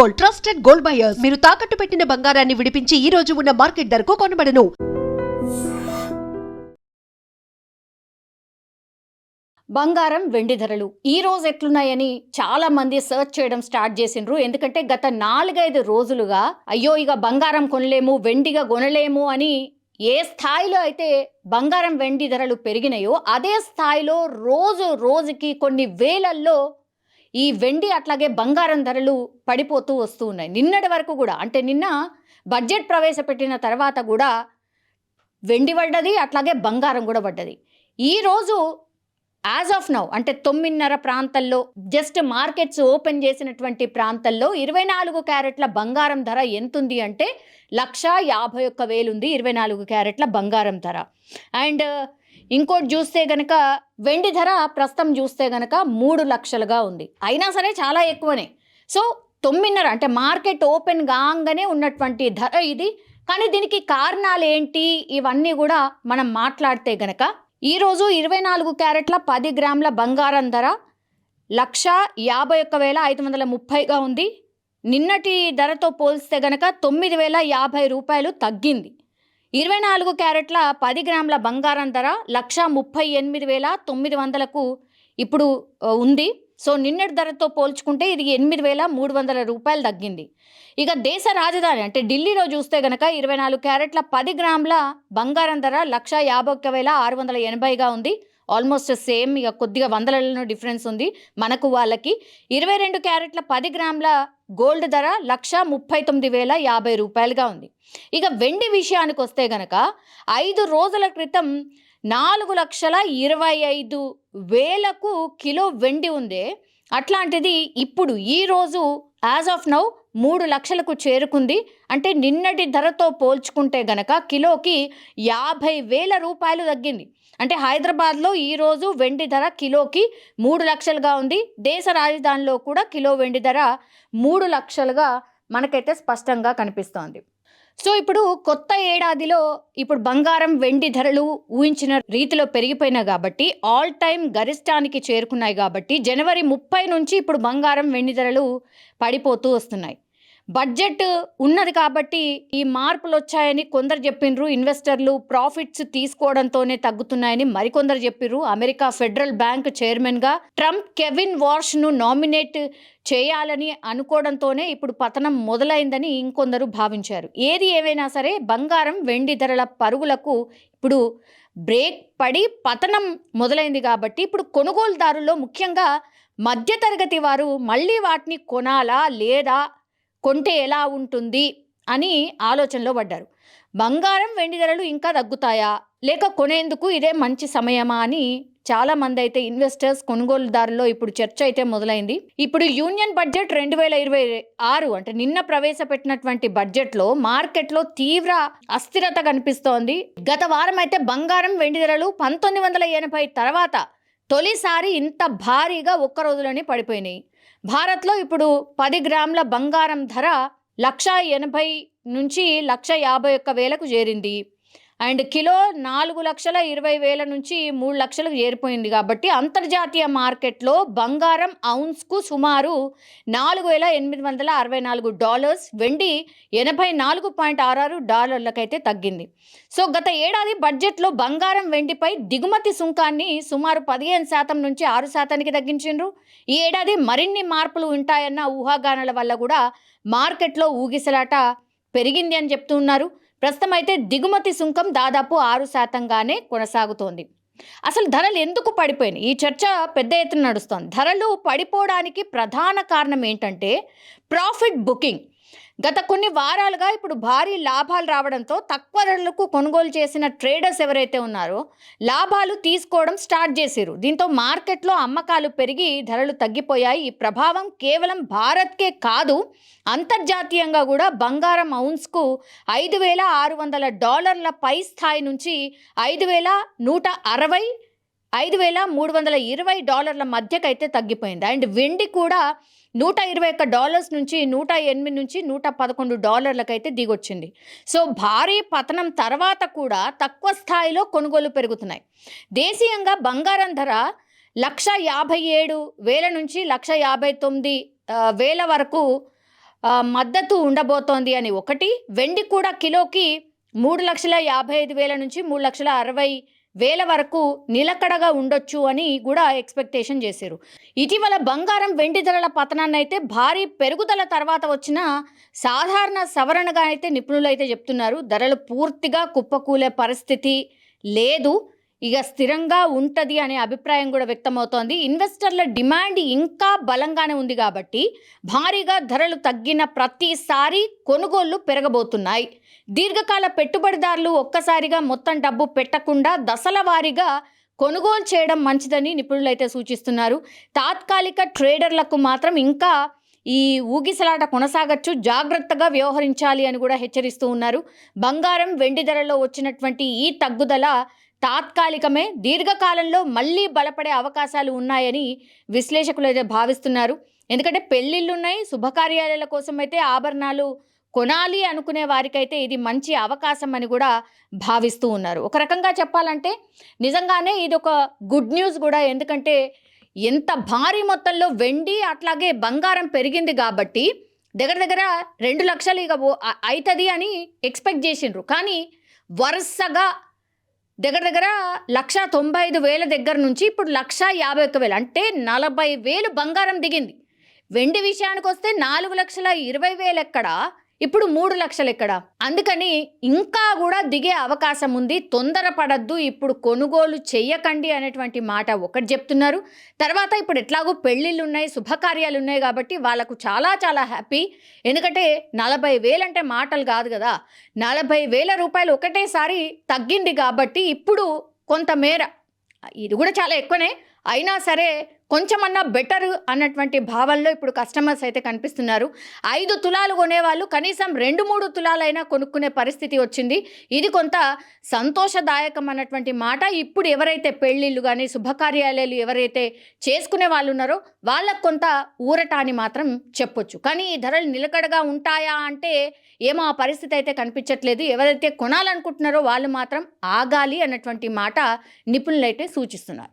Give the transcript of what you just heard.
Gold trusted gold buyers. మీరు తాకట్టు పెట్టిన బంగారాన్ని విడిపించి ఈ రోజు ఉన్న మార్కెట్ ధరకు కొనబడను. బంగారం వెండి ధరలు ఈ రోజు ఎట్లున్నాయని చాలా మంది సెర్చ్ చేయడం స్టార్ట్ చేసిండ్రు. ఎందుకంటే గత నాలుగైదు రోజులుగా అయ్యో ఇక బంగారం కొనలేము వెండిగా కొనలేము అని ఏ స్థాయిలో అయితే బంగారం వెండి ధరలు పెరిగినాయో అదే స్థాయిలో రోజు రోజుకి కొన్ని వేలల్లో ఈ వెండి అట్లాగే బంగారం ధరలు పడిపోతూ వస్తూ ఉన్నాయి. నిన్నటి వరకు కూడా అంటే నిన్న బడ్జెట్ ప్రవేశపెట్టిన తర్వాత కూడా వెండి పడ్డది అట్లాగే బంగారం కూడా పడ్డది. ఈరోజు యాజ్ ఆఫ్ నౌ అంటే తొమ్మిదిన్నర ప్రాంతాల్లో జస్ట్ మార్కెట్స్ ఓపెన్ చేసినటువంటి ప్రాంతాల్లో ఇరవై నాలుగు క్యారెట్ల బంగారం ధర ఎంతుంది అంటే లక్ష యాభై ఒక్క వేలు ఉంది ఇరవై నాలుగు క్యారెట్ల బంగారం ధర. అండ్ ఇంకోటి చూస్తే గనక వెండి ధర ప్రస్తుతం చూస్తే గనక మూడు లక్షలుగా ఉంది. అయినా సరే చాలా ఎక్కువనే. సో తొమ్మిదిన్నర అంటే మార్కెట్ ఓపెన్ కాగానే ఉన్నటువంటి ధర ఇది. కానీ దీనికి కారణాలు ఏంటి? ఇవన్నీ కూడా మనం మాట్లాడితే గనక ఈరోజు ఇరవై నాలుగు క్యారెట్ల పది గ్రాముల బంగారం ధర లక్ష యాభై ఒక్క వేల ఐదు వందల ముప్పైగా ఉంది. నిన్నటి ధరతో పోల్స్తే గనక తొమ్మిది వేల యాభై రూపాయలు తగ్గింది. ఇరవై నాలుగు క్యారెట్ల పది గ్రాముల బంగారం ధర లక్ష ముప్పై ఎనిమిది వేల తొమ్మిది వందలకు ఇప్పుడు ఉంది. సో నిన్నటి ధరతో పోల్చుకుంటే ఇది ఎనిమిది వేల మూడు వందల రూపాయలు తగ్గింది. ఇక దేశ రాజధాని అంటే ఢిల్లీలో చూస్తే గనక ఇరవై నాలుగు క్యారెట్ల పది గ్రాముల బంగారం ధర లక్ష యాభై ఒక్క వేల ఆరు వందల ఎనభైగా ఉంది. ఆల్మోస్ట్ సేమ్ ఇక కొద్దిగా వందలలో డిఫరెన్స్ ఉంది. మనకు వాళ్ళకి ఇరవై రెండు క్యారెట్ల పది గ్రాముల గోల్డ్ ధర లక్ష ముప్పై తొమ్మిది వేల యాభై రూపాయలుగా ఉంది. ఇక వెండి విషయానికి వస్తే గనక ఐదు రోజుల క్రితం నాలుగు లక్షల ఇరవై ఐదు వేలకు కిలో వెండి ఉందే. అట్లాంటిది ఇప్పుడు ఈరోజు యాజ్ ఆఫ్ నౌ మూడు లక్షలకు చేరుకుంది. అంటే నిన్నటి ధరతో పోల్చుకుంటే గనక కిలోకి యాభై వేల రూపాయలు తగ్గింది. అంటే హైదరాబాద్లో ఈరోజు వెండి ధర కిలోకి మూడు లక్షలుగా ఉంది. దేశ రాజధానిలో కూడా కిలో వెండి ధర మూడు లక్షలుగా మనకైతే స్పష్టంగా కనిపిస్తోంది. సో ఇప్పుడు కొత్త ఏడాదిలో ఇప్పుడు బంగారం వెండి ధరలు ఊహించిన రీతిలో పెరిగిపోయినాయి కాబట్టి ఆల్ టైమ్ గరిష్టానికి చేరుకున్నాయి కాబట్టి జనవరి ముప్పై నుంచి ఇప్పుడు బంగారం వెండి ధరలు పడిపోతూ వస్తున్నాయి. బడ్జెట్ ఉన్నది కాబట్టి ఈ మార్పులు వచ్చాయని కొందరు చెప్పిండ్రు ఇన్వెస్టర్లు ప్రాఫిట్స్ తీసుకోవడంతోనే తగ్గుతున్నాయని మరికొందరు చెప్పిర్రు. అమెరికా ఫెడరల్ బ్యాంక్ చైర్మన్గా ట్రంప్ కెవిన్ వార్ష్ను నామినేట్ చేయాలని అనుకోవడంతోనే ఇప్పుడు పతనం మొదలైందని ఇంకొందరు భావించారు. ఏది ఏమైనా సరే బంగారం వెండి ధరల పరుగులకు ఇప్పుడు బ్రేక్ పడి పతనం మొదలైంది కాబట్టి ఇప్పుడు కొనుగోలుదారుల్లో ముఖ్యంగా మధ్యతరగతి వారు మళ్ళీ వాటిని కొనాలా లేదా కొంటే ఎలా ఉంటుంది అని ఆలోచనలో పడ్డారు. బంగారం వెండి ధరలు ఇంకా తగ్గుతాయా? లేక కొనేందుకు ఇదే మంచి సమయమా అని చాలామంది అయితే ఇన్వెస్టర్స్ కొనుగోలుదారుల్లో ఇప్పుడు చర్చ అయితే మొదలైంది. ఇప్పుడు యూనియన్ బడ్జెట్ రెండు వేల ఇరవై ఆరు అంటే నిన్న ప్రవేశపెట్టినటువంటి బడ్జెట్లో మార్కెట్లో తీవ్ర అస్థిరత కనిపిస్తోంది. గత వారం అయితే బంగారం వెండి ధరలు పంతొమ్మిది వందల ఎనభై తర్వాత తొలిసారి ఇంత భారీగా ఒక్క రోజులోనే పడిపోయినాయి. భారత్లో ఇప్పుడు పది గ్రాముల బంగారం ధర లక్ష ఎనభై నుంచి లక్ష యాభై ఒక్క వేలకు చేరింది. అండ్ కిలో నాలుగు లక్షల ఇరవై వేల నుంచి మూడు లక్షలకు చేరిపోయింది కాబట్టి అంతర్జాతీయ మార్కెట్లో బంగారం ఔన్స్కు సుమారు నాలుగు వేల ఎనిమిది వందల అరవై నాలుగు డాలర్స్ వెండి ఎనభై నాలుగు పాయింట్ ఆరు డాలర్లకైతే తగ్గింది. సో గత ఏడాది బడ్జెట్లో బంగారం వెండిపై దిగుమతి సుంకాన్ని సుమారు పదిహేను శాతం నుంచి ఆరు శాతానికి తగ్గించిండ్రు. ఈ ఏడాది మరిన్ని మార్పులు ఉంటాయన్న ఊహాగానాల వల్ల కూడా మార్కెట్లో ఊగిసలాట పెరిగింది అని చెప్తున్నారు. ప్రస్తుతం అయితే దిగుమతి సుంకం దాదాపు ఆరు శాతంగానే కొనసాగుతోంది. అసలు ధరలు ఎందుకు పడిపోయినాయి? ఈ చర్చ పెద్ద ఎత్తున నడుస్తోంది. ధరలు పడిపోవడానికి ప్రధాన కారణం ఏంటంటే ప్రాఫిట్ బుకింగ్. గత కొన్ని వారాలుగా ఇప్పుడు భారీ లాభాలు రావడంతో తక్కువ ధరలకు కొనుగోలు చేసిన ట్రేడర్స్ ఎవరైతే ఉన్నారో లాభాలు తీసుకోవడం స్టార్ట్ చేశారు. దీంతో మార్కెట్లో అమ్మకాలు పెరిగి ధరలు తగ్గిపోయాయి. ఈ ప్రభావం కేవలం భారత్కే కాదు అంతర్జాతీయంగా కూడా బంగారం ఔన్స్కు ఐదు వేల ఆరు వందల డాలర్ల పై స్థాయి నుంచి ఐదు వేల నూట అరవై ఐదు వేల మూడు వందల ఇరవై డాలర్ల మధ్యకైతే తగ్గిపోయింది. అండ్ వెండి కూడా నూట ఇరవై ఒక్క డాలర్స్ నుంచి నూట ఎనిమిది నుంచి నూట పదకొండు డాలర్లకైతే దిగొచ్చింది. సో భారీ పతనం తర్వాత కూడా తక్కువ స్థాయిలో కొనుగోలు పెరుగుతున్నాయి. దేశీయంగా బంగారం ధర లక్ష యాభై ఏడు వేల నుంచి లక్ష యాభై తొమ్మిది వేల వరకు మద్దతు ఉండబోతోంది అని ఒకటి. వెండి కూడా కిలోకి మూడు లక్షల యాభై ఐదు వేల నుంచి మూడు లక్షల అరవై వేల వరకు నిలకడగా ఉండొచ్చు అని కూడా ఎక్స్పెక్టేషన్ చేశారు. ఇటీవల బంగారం వెండి ధరల పతనాన్ని అయితే భారీ పెరుగుదల తర్వాత వచ్చిన సాధారణ సవరణగా అయితే నిపుణులు అయితే చెప్తున్నారు. ధరలు పూర్తిగా కుప్పకూలే పరిస్థితి లేదు. ఇక స్థిరంగా ఉంటుంది అనే అభిప్రాయం కూడా వ్యక్తమవుతోంది. ఇన్వెస్టర్ల డిమాండ్ ఇంకా బలంగానే ఉంది కాబట్టి భారీగా ధరలు తగ్గిన ప్రతిసారి కొనుగోళ్ళు పెరగబోతున్నాయి. దీర్ఘకాల పెట్టుబడిదారులు ఒక్కసారిగా మొత్తం డబ్బు పెట్టకుండా దశల వారీగా కొనుగోలు చేయడం మంచిదని నిపుణులు అయితే సూచిస్తున్నారు. తాత్కాలిక ట్రేడర్లకు మాత్రం ఇంకా ఈ ఊగిసలాట కొనసాగచ్చు జాగ్రత్తగా వ్యవహరించాలి అని కూడా హెచ్చరిస్తూ ఉన్నారు. బంగారం వెండి ధరల్లో వచ్చినటువంటి ఈ తగ్గుదల తాత్కాలికమే దీర్ఘకాలంలో మళ్ళీ బలపడే అవకాశాలు ఉన్నాయని విశ్లేషకులు అయితే భావిస్తున్నారు. ఎందుకంటే పెళ్ళిళ్ళు ఉన్నాయి శుభకార్యాల కోసం అయితే ఆభరణాలు కొనాలి అనుకునే వారికైతే ఇది మంచి అవకాశం అని కూడా భావిస్తూ ఉన్నారు. ఒక రకంగా చెప్పాలంటే నిజంగానే ఇది ఒక గుడ్ న్యూస్ కూడా. ఎందుకంటే ఎంత భారీ మొత్తంలో వెండి అట్లాగే బంగారం పెరిగింది కాబట్టి దగ్గర దగ్గర రెండు లక్షలు ఇక అవుతుంది అని ఎక్స్పెక్ట్ చేసిండ్రు. కానీ వరుసగా దగ్గర దగ్గర లక్ష తొంభై ఐదు వేల దగ్గర నుంచి ఇప్పుడు లక్ష యాభై ఒక్క వేలు అంటే నలభై వేలు బంగారం దిగింది. వెండి విషయానికి వస్తే నాలుగు లక్షల ఇరవై వేలు ఎక్కడ? ఇప్పుడు మూడు లక్షలు ఎక్కడ? అందుకని ఇంకా కూడా దిగే అవకాశం ఉంది. తొందరపడద్దు. ఇప్పుడు కొనుగోలు చెయ్యకండి అనేటువంటి మాట ఒకటి చెప్తున్నారు. తర్వాత ఇప్పుడు ఎట్లాగో పెళ్ళిళ్ళు ఉన్నాయి శుభకార్యాలు ఉన్నాయి కాబట్టి వాళ్ళకు చాలా చాలా హ్యాపీ. ఎందుకంటే నలభై వేలంటే మాటలు కాదు కదా. నలభై వేల రూపాయలు ఒకటేసారి తగ్గింది కాబట్టి ఇప్పుడు కొంతమేర ఇది కూడా చాలా ఎక్కువనే. అయినా సరే కొంచెమన్నా బెటర్ అన్నటువంటి భావనలో ఇప్పుడు కస్టమర్స్ అయితే కనిపిస్తున్నారు. ఐదు తులాలు కొనేవాళ్ళు కనీసం రెండు మూడు తులాలైనా కొనుక్కునే పరిస్థితి వచ్చింది. ఇది కొంత సంతోషదాయకం అన్నటువంటి మాట. ఇప్పుడు ఎవరైతే పెళ్ళిళ్ళు కానీ శుభకార్యాలయాలు ఎవరైతే చేసుకునే వాళ్ళు ఉన్నారో వాళ్ళకు కొంత ఊరట అని మాత్రం చెప్పొచ్చు. కానీ ఈ ధరలు నిలకడగా ఉంటాయా అంటే ఏమో ఆ పరిస్థితి అయితే కనిపించట్లేదు. ఎవరైతే కొనాలనుకుంటున్నారో వాళ్ళు మాత్రం ఆగాలి అన్నటువంటి మాట నిపుణులైతే సూచిస్తున్నారు.